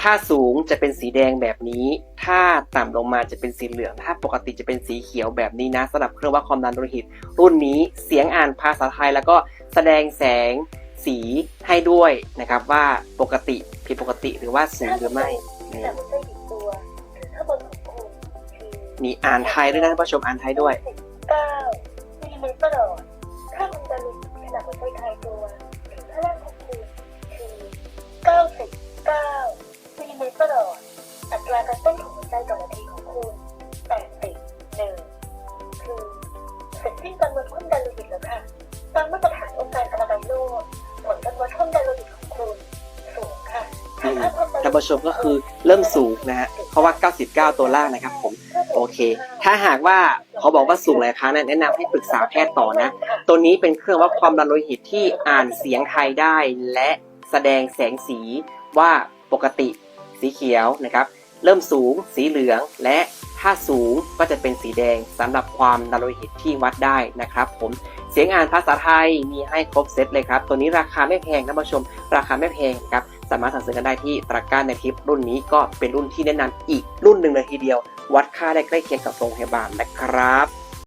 ถ้าสูงจะเป็นสีแดงแบบนี้ ถ้าต่ำลงมาจะเป็นสีเหลือง ถ้าปกติจะเป็นสีเขียวแบบนี้นะสำหรับเครื่องวัดความดันโลหิต รุ่นนี้เสียงอ่านภาษาไทยแล้วก็แสดงแสงสีให้ด้วยนะครับว่าปกติผิดปกติหรือว่าสูงหรือไม่นี่แต่หัวใจบีบตัวหรือถ้าบนของคุณคือมีอ่านไทยด้วยนะท่านผู้ชมอ่านไทยด้วยเก้ามิลลิเมตรต่อหลอดค่าความดันโลหิตขณะหัวใจคลายตัว ราการเต้นของหัวใจต่อนาทีของคุณแปดสิบหนึ่งคือเสร็จสิ้นการวัดความดันโลหิตแล้วค่ะ ตามมาตรฐานองค์การอนามัยโลกผลการวัดความดันโลหิตของคุณสูงค่ะท่านผู้ชมก็คือเริ่มสูงนะฮะ เพราะว่า 99 ตัวล่างนะครับผม โอเค ถ้าหากว่าเขาบอกว่าสูงหลายครั้งแนะนำให้ปรึกษาแพทย์ต่อนะ ตัวนี้เป็นเครื่องวัดความดันโลหิตที่อ่านเสียงไทยได้ และแสดงแสงสีว่าปกติสีเขียวนะครับ เริ่มสูง สีเหลือง และถ้าสูงก็จะเป็นสีแดงสำหรับความดันโลหิตที่วัดได้นะครับผมเสียงอ่านภาษาไทยมีให้ครบเซตเลยครับ ตัวนี้ราคาไม่แพงนะผู้ชม ราคาไม่แพงครับสามารถสั่งซื้อกันได้ที่ตะกร้าในคลิปรุ่นนี้ก็เป็นรุ่นที่แนะนำอีกรุ่นหนึ่งเลยทีเดียว วัดค่าได้ใกล้เคียงกับโรงพยาบาลนะครับ